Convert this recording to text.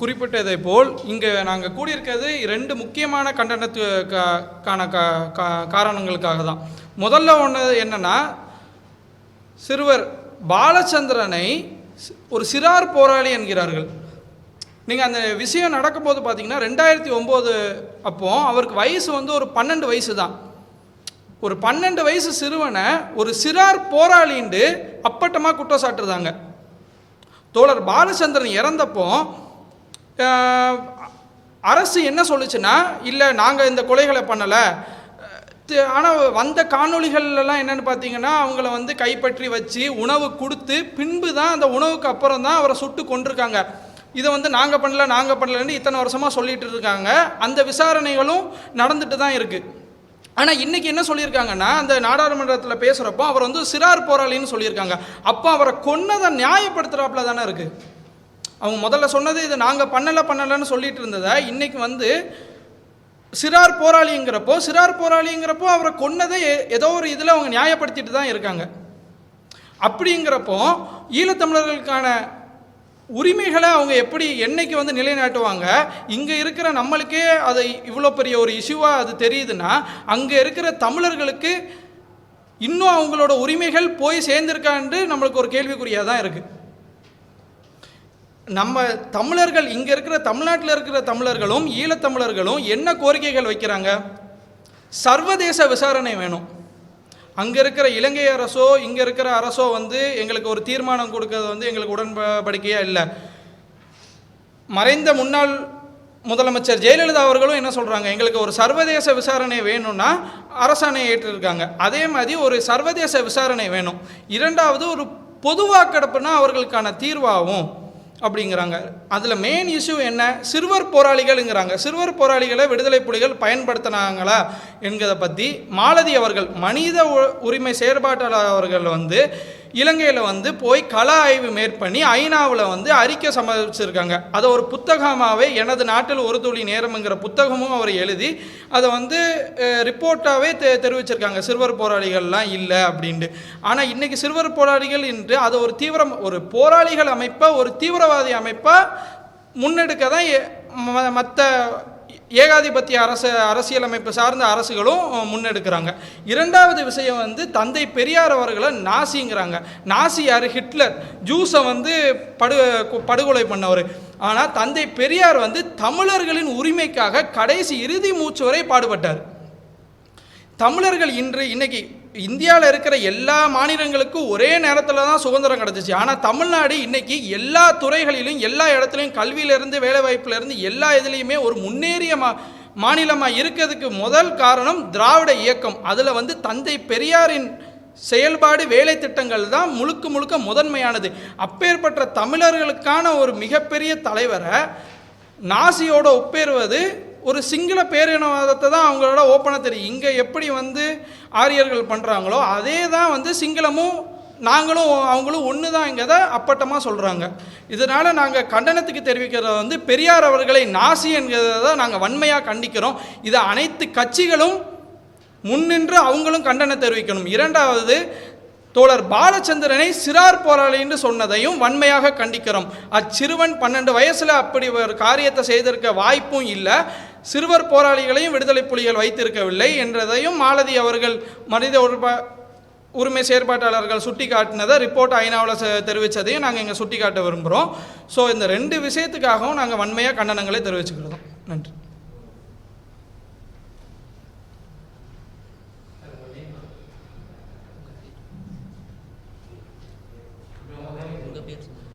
குறிப்பிட்டதை போல் இங்கே நாங்கள் கூடியிருக்கிறது ரெண்டு முக்கியமான கண்டனத்துக்கான க காரணங்களுக்காக தான். முதல்ல ஒன்று என்னன்னா சிறுவர் பாலச்சந்திரனை ஒரு சிறார் போராளி என்கிறார்கள். நீங்கள் அந்த விஷயம் நடக்கும்போது பார்த்தீங்கன்னா ரெண்டாயிரத்தி ஒம்பது அப்போ அவருக்கு வயசு வந்து ஒரு பன்னெண்டு வயசு தான். ஒரு பன்னெண்டு வயசு சிறுவனை ஒரு சிறார் போராளின்ட்டு அப்பட்டமாக குற்றம் சாட்டுறாங்க தோழர் பாலச்சந்திரன் இறந்தப்போ அரசு என்ன சொல்லுச்சுன்னா இல்லை நாங்கள் இந்த கொலைகளை பண்ணலை. ஆனால் வந்த காணொளிகள்லாம் என்னென்னு பார்த்தீங்கன்னா அவங்கள வந்து கைப்பற்றி வச்சு உணவு கொடுத்து பின்பு தான் அந்த உணவுக்கு அப்புறம் தான் அவரை சுட்டு கொண்டிருக்காங்க இதை வந்து நாங்கள் பண்ணல நாங்கள் பண்ணலன்னு இத்தனை வருஷமாக சொல்லிட்டு இருக்காங்க. அந்த விசாரணைகளும் நடந்துட்டு தான் இருக்குது ஆனால் இன்னைக்கு என்ன சொல்லியிருக்காங்கன்னா அந்த நாடாளுமன்றத்தில் பேசுகிறப்போ அவர் வந்து சிறார் போராளின்னு சொல்லியிருக்காங்க. அப்போ அவரை கொன்னதை நியாயப்படுத்துகிறாப்புல தானே இருக்குது அவங்க முதல்ல சொன்னது இது நாங்கள் பண்ணலை பண்ணலைன்னு சொல்லிட்டு இருந்ததை இன்றைக்கி வந்து சிறார் போராளிங்கிறப்போ சிறார் போராளிங்கிறப்போ அவரை கொன்னதை ஏதோ ஒரு இதில் அவங்க நியாயப்படுத்திட்டு தான் இருக்காங்க. அப்படிங்கிறப்போ ஈழத்தமிழர்களுக்கான உரிமைகளை அவங்க எப்படி என்னைக்கு வந்து நிலைநாட்டுவாங்க? இங்கே இருக்கிற நம்மளுக்கே அது இவ்வளோ பெரிய ஒரு இஷ்யூவாக அது தெரியுதுன்னா அங்கே இருக்கிற தமிழர்களுக்கு இன்னும் அவங்களோட உரிமைகள் போய் சேர்ந்திருக்கான்னு நம்மளுக்கு ஒரு கேள்விக்குறியாக தான் இருக்குது நம்ம தமிழர்கள் இங்கே இருக்கிற தமிழ்நாட்டில் இருக்கிற தமிழர்களும் ஈழத்தமிழர்களும் என்ன கோரிக்கைகள் வைக்கிறாங்க? சர்வதேச விசாரணை வேணும். அங்கே இருக்கிற இலங்கை அரசோ இங்கே இருக்கிற அரசோ வந்து எங்களுக்கு ஒரு தீர்மானம் கொடுக்கறது வந்து எங்களுக்கு உடன்படிக்கையாக இல்லை. மறைந்த முன்னாள் முதலமைச்சர் ஜெயலலிதா அவர்களும் என்ன சொல்கிறாங்க எங்களுக்கு ஒரு சர்வதேச விசாரணை வேணும்னா அரசாணை ஏற்றிருக்காங்க. அதே மாதிரி ஒரு சர்வதேச விசாரணை வேணும். இரண்டாவது ஒரு பொதுவாக்கெடுப்புனா அவர்களுக்கான தீர்வாகும். அப்படிங்கிறாங்க. அதில் மெயின் இஷ்யூ என்ன? சிறுவர் போராளிகள்ங்கிறாங்க. சிறுவர் போராளிகளை விடுதலை புலிகள் பயன்படுத்தினாங்களா என்கிறத பற்றி மாலதி அவர்கள் மனித உ- உரிமை செயற்பாட்டாளர் அவர்கள் வந்து இலங்கையில் வந்து போய் கள ஆய்வு மேற்பண்ணி ஐநாவில் வந்து அறிக்கை சமர்ப்பிச்சிருக்காங்க. அதை ஒரு புத்தகமாகவே எனது நாட்டில் ஒரு துளி நேரம்ங்கிற புத்தகமும் அவர் எழுதி அதை வந்து ரிப்போர்ட்டாகவே தெ தெரிவிச்சிருக்காங்க. சிறுவர் போராளிகள்லாம் இல்லை அப்படின்ட்டு. ஆனால் இன்றைக்கி சிறுவர் போராளிகள் என்று அதை ஒரு தீவிரம் ஒரு போராளிகள் அமைப்பை ஒரு தீவிரவாதி அமைப்பாக முன்னெடுக்க தான் மற்ற ஏகாதிபத்திய அரசு அரசியலமைப்பு சார்ந்த அரசுகளும் முன்னெடுக்கிறாங்க. இரண்டாவது விஷயம் வந்து தந்தை பெரியார் அவர்களை நாசிங்கிறாங்க. நாசி யார் ஹிட்லர் ஜூஸை வந்து படு படுகொலை பண்ணவர். ஆனால் தந்தை பெரியார் வந்து தமிழர்களின் உரிமைக்காக கடைசி இறுதி மூச்சு வரை பாடுபட்டார். தமிழர்கள் இன்று இன்னைக்கு இந்தியாவில் இருக்கிற எல்லா மாநிலங்களுக்கும் ஒரே நேரத்தில் தான் சுதந்திரம் கிடச்சிச்சு. ஆனால் தமிழ்நாடு இன்றைக்கி எல்லா துறைகளிலும் எல்லா இடத்துலையும் கல்வியிலேருந்து வேலைவாய்ப்புலேருந்து எல்லா இதுலேயுமே ஒரு முன்னேறிய மா மாநிலமாக இருக்கிறதுக்கு முதல் காரணம் திராவிட இயக்கம். அதில் வந்து தந்தை பெரியாரின் செயல்பாடு வேலை திட்டங்கள் தான் முழுக்க முழுக்க முதன்மையானது. அப்பேற்பட்ட தமிழர்களுக்கான ஒரு மிகப்பெரிய தலைவரை நாசியோட ஒப்பேறுவது ஒரு சிங்கள பேரினவாதத்தை தான் அவங்களோட ஓப்பனாக தெரியும். இங்கே எப்படி வந்து ஆரியர்கள் பண்ணுறாங்களோ அதே தான் வந்து சிங்களமும் நாங்களும் அவங்களும் ஒன்று தான்ங்கிறத அப்பட்டமாக சொல்கிறாங்க இதனால் நாங்கள் கண்டனத்துக்கு தெரிவிக்கிறத வந்து பெரியார் அவர்களை நாசி என்கிறத தான் நாங்கள் வன்மையாக கண்டிக்கிறோம். இதை அனைத்து கட்சிகளும் முன்னின்று அவங்களும் கண்டனம் தெரிவிக்கணும். இரண்டாவது தோழர் பாலச்சந்திரனை சிறார் போராளி என்று சொன்னதையும் வன்மையாக கண்டிக்கிறோம். அச்சிறுவன் பன்னெண்டு வயசில் அப்படி ஒரு காரியத்தை செய்திருக்க வாய்ப்பும் இல்லை. சிறுவர் போராளிகளையும் விடுதலை புலிகள் வைத்திருக்கவில்லை என்றதையும் மாலதி அவர்கள் மனித உரிமை உரிமை செயற்பாட்டாளர்கள் சுட்டி காட்டினதை ரிப்போர்ட் ஐநாவில் தெரிவித்ததையும் நாங்கள் இங்கே சுட்டி காட்ட விரும்புகிறோம் ஸோ இந்த ரெண்டு விஷயத்துக்காகவும் நாங்கள் வன்மையாக கண்டனங்களை தெரிவிச்சுக்கிறோம். நன்றி.